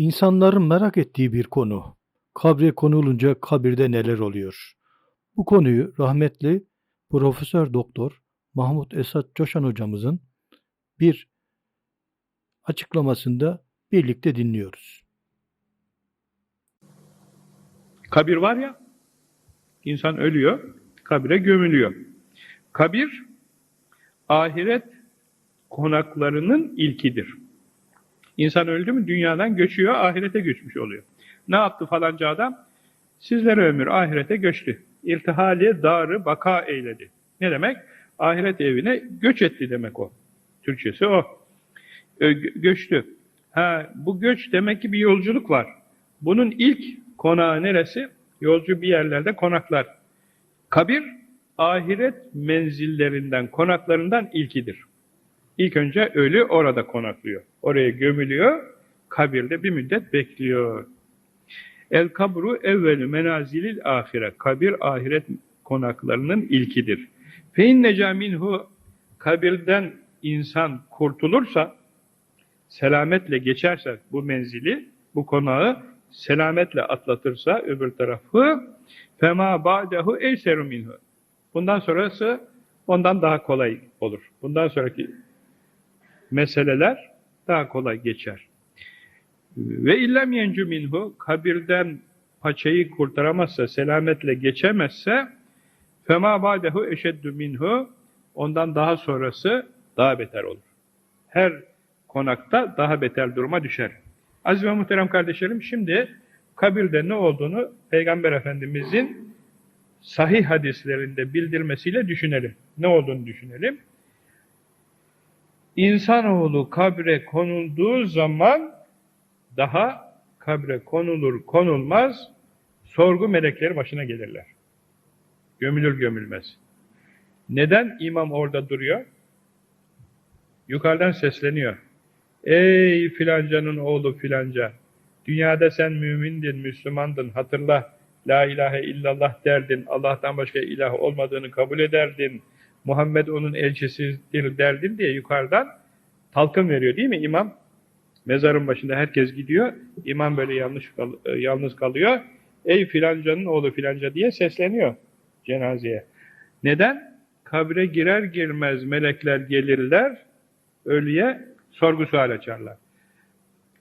İnsanların merak ettiği bir konu. Kabre konulunca kabirde neler oluyor? Bu konuyu rahmetli Profesör Doktor Mahmut Esat Coşan hocamızın bir açıklamasında birlikte dinliyoruz. Kabir var ya, insan ölüyor, kabire gömülüyor. Kabir, ahiret konaklarının ilkidir. İnsan öldü mü dünyadan göçüyor, ahirete göçmüş oluyor. Ne yaptı falanca adam? Sizlere ömür ahirete göçtü. İrtihali darı baka eyledi. Ne demek? Ahiret evine göç etti demek o. Türkçesi o. Ö- gö- göçtü. Ha, bu göç demek ki bir yolculuk var. Bunun ilk konağı neresi? Yolcu bir yerlerde konaklar. Kabir, ahiret menzillerinden, konaklarından ilkidir. İlk önce ölü orada konaklıyor. Oraya gömülüyor, kabirde bir müddet bekliyor. El kabru evvelü menazilil ahire. Kabir ahiret konaklarının ilkidir. Fe inneca minhu kabirden insan kurtulursa, selametle geçerse bu menzili, bu konağı selametle atlatırsa öbür tarafı fema ba'dehu eyseru minhu. Bundan sonrası ondan daha kolay olur. Bundan sonraki meseleler daha kolay geçer. Ve illem yencu minhu kabirden paçayı kurtaramazsa, selametle geçemezse fema ba'dehu eşeddü minhu ondan daha sonrası daha beter olur. Her konakta daha beter duruma düşer. Aziz ve muhterem kardeşlerim şimdi kabirde ne olduğunu Peygamber Efendimizin sahih hadislerinde bildirmesiyle düşünelim. Ne olduğunu düşünelim. İnsanoğlu kabre konulduğu zaman daha kabre konulur konulmaz sorgu melekleri başına gelirler. Gömülür gömülmez. Neden imam orada duruyor? Yukarıdan sesleniyor. Ey filancanın oğlu filanca! Dünyada sen mümindin, Müslümandın, hatırla. La ilahe illallah derdin, Allah'tan başka ilah olmadığını kabul ederdin. Muhammed onun elçisidir derdin diye yukarıdan talkın veriyor değil mi imam? Mezarın başında herkes gidiyor. İmam böyle yanlış kal e, yalnız kalıyor. Ey filancanın oğlu filanca diye sesleniyor cenazeye. Neden? Kabre girer girmez melekler gelirler, ölüye sorgu sual açarlar.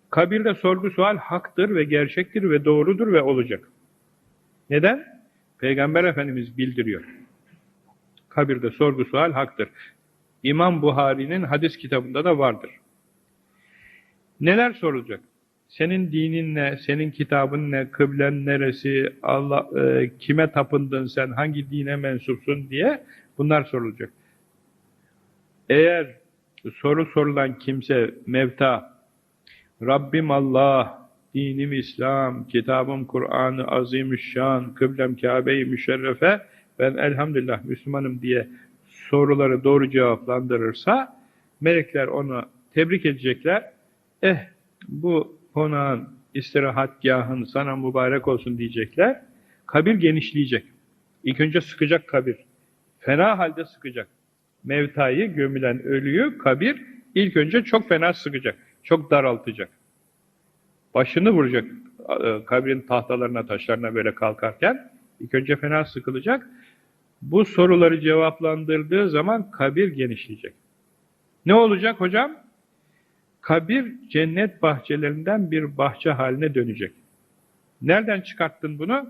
Kabirde sorgu sual haktır ve gerçektir ve doğrudur ve olacak. Neden? Peygamber Efendimiz bildiriyor. Kabirde sorgu sual haktır. İmam Buhari'nin hadis kitabında da vardır. Neler sorulacak? Senin dinin ne, senin kitabın ne, kıblen neresi, Allah e, kime tapındın sen, hangi dine mensupsun diye bunlar sorulacak. Eğer soru sorulan kimse mevta, Rabbim Allah, dinim İslam, kitabım Kur'an-ı Azimüşşan, kıblem Kabe-i Müşerrefe, ben elhamdülillah Müslümanım diye soruları doğru cevaplandırırsa, melekler onu tebrik edecekler. Eh, bu konağın, istirahatgahın sana mübarek olsun diyecekler. Kabir genişleyecek. İlk önce sıkacak kabir. Fena halde sıkacak. Mevtayı, gömülen ölüyü kabir ilk önce çok fena sıkacak. Çok daraltacak. Başını vuracak e, kabrin tahtalarına, taşlarına böyle kalkarken. İlk önce fena sıkılacak. Bu soruları cevaplandırdığı zaman kabir genişleyecek. Ne olacak hocam? Kabir cennet bahçelerinden bir bahçe haline dönecek. Nereden çıkarttın bunu?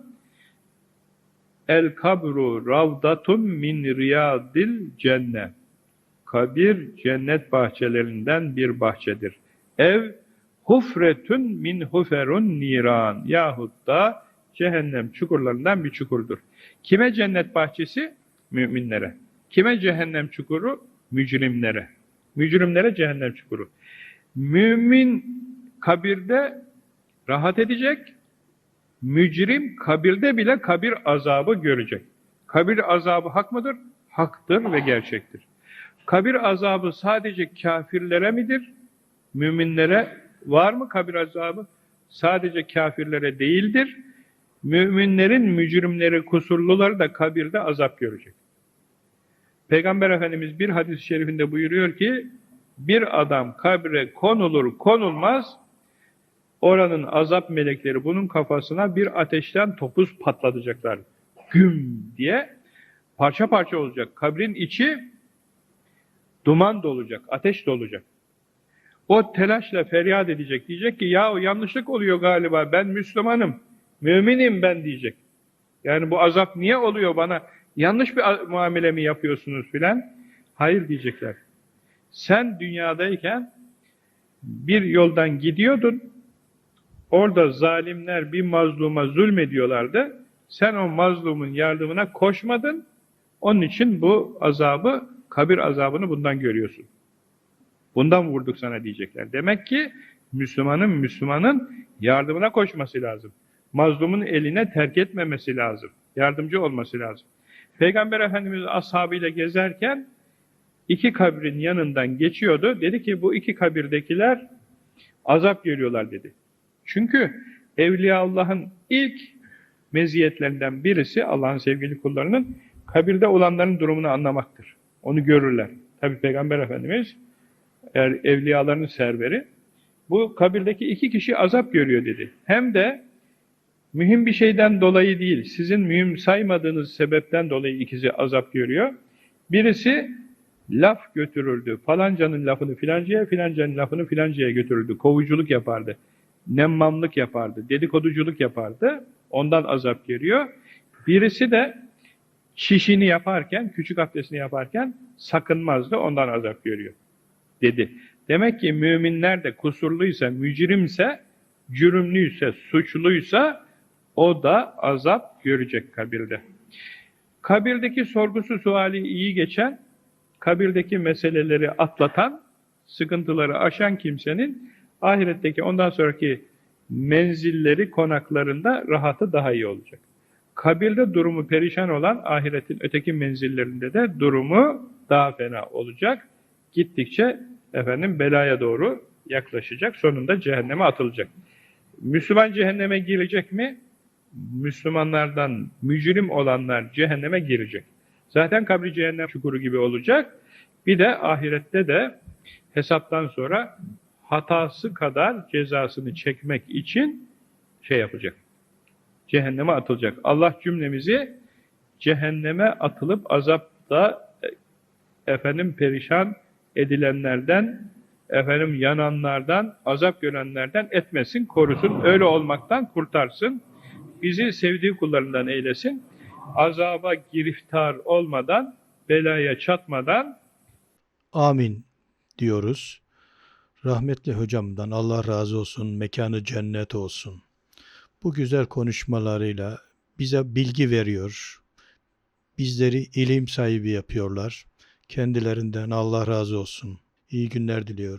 El kabru ravdatun min riyadil cennet. Kabir cennet bahçelerinden bir bahçedir. Ev hufretun min huferun niran yahut da cehennem çukurlarından bir çukurdur. Kime cennet bahçesi? Müminlere. Kime cehennem çukuru? Mücrimlere. Mücrimlere cehennem çukuru. Mümin kabirde rahat edecek, mücrim kabirde bile kabir azabı görecek. Kabir azabı hak mıdır? Haktır ve gerçektir. Kabir azabı sadece kafirlere midir? Müminlere var mı kabir azabı? Sadece kafirlere değildir. Müminlerin mücrimleri, kusurluları da kabirde azap görecek. Peygamber Efendimiz bir hadis-i şerifinde buyuruyor ki, bir adam kabre konulur konulmaz, Oranın azap melekleri bunun kafasına bir ateşten topuz patlatacaklar. Güm diye parça parça olacak. Kabrin içi duman dolacak, ateş dolacak. O telaşla feryat edecek. Diyecek ki ya yanlışlık oluyor galiba. Ben Müslümanım. Müminim ben diyecek. Yani bu azap niye oluyor bana? Yanlış bir muamele mi yapıyorsunuz filan? Hayır diyecekler. Sen dünyadayken bir yoldan gidiyordun. Orada zalimler bir mazluma zulmediyorlardı. Sen o mazlumun yardımına koşmadın. Onun için bu azabı, kabir azabını bundan görüyorsun. Bundan vurduk sana diyecekler. Demek ki Müslümanın Müslümanın yardımına koşması lazım. Mazlumun eline terk etmemesi lazım. Yardımcı olması lazım. Peygamber Efendimiz ashabıyla gezerken iki kabrin yanından geçiyordu. Dedi ki bu iki kabirdekiler azap görüyorlar dedi. Çünkü Evliya Allah'ın ilk meziyetlerinden birisi Allah'ın sevgili kullarının kabirde olanların durumunu anlamaktır. Onu görürler. Tabi Peygamber Efendimiz eğer evliyaların serveri bu kabirdeki iki kişi azap görüyor dedi. Hem de mühim bir şeyden dolayı değil, sizin mühim saymadığınız sebepten dolayı ikisi azap görüyor. Birisi laf götürürdü. Falancanın lafını filancaya, filancanın lafını filancaya götürürdü. Kovuculuk yapardı. Nemmamlık yapardı. Dedikoduculuk yapardı. Ondan azap görüyor. Birisi de çişini yaparken, küçük abdestini yaparken sakınmazdı. Ondan azap görüyor. Dedi. Demek ki müminler de kusurluysa, mücrimse, cürümlüyse, suçluysa o da azap görecek kabirde. Kabirdeki sorgusu suali iyi geçen, kabirdeki meseleleri atlatan, sıkıntıları aşan kimsenin ahiretteki ondan sonraki menzilleri, konaklarında rahatı daha iyi olacak. Kabirde durumu perişan olan ahiretin öteki menzillerinde de durumu daha fena olacak. Gittikçe efendim belaya doğru yaklaşacak. Sonunda cehenneme atılacak. Müslüman cehenneme girecek mi? Müslümanlardan mücrim olanlar cehenneme girecek. Zaten kabri cehennem çukuru gibi olacak. Bir de ahirette de hesaptan sonra hatası kadar cezasını çekmek için şey yapacak. Cehenneme atılacak. Allah cümlemizi cehenneme atılıp azapta e, efendim perişan edilenlerden, efendim yananlardan, azap görenlerden etmesin, korusun. Öyle olmaktan kurtarsın. Bizi sevdiği kullarından eylesin. Azaba giriftar olmadan, belaya çatmadan Amin diyoruz. Rahmetli hocamdan Allah razı olsun, mekanı cennet olsun. Bu güzel konuşmalarıyla bize bilgi veriyor. Bizleri ilim sahibi yapıyorlar. Kendilerinden Allah razı olsun. İyi günler diliyorum.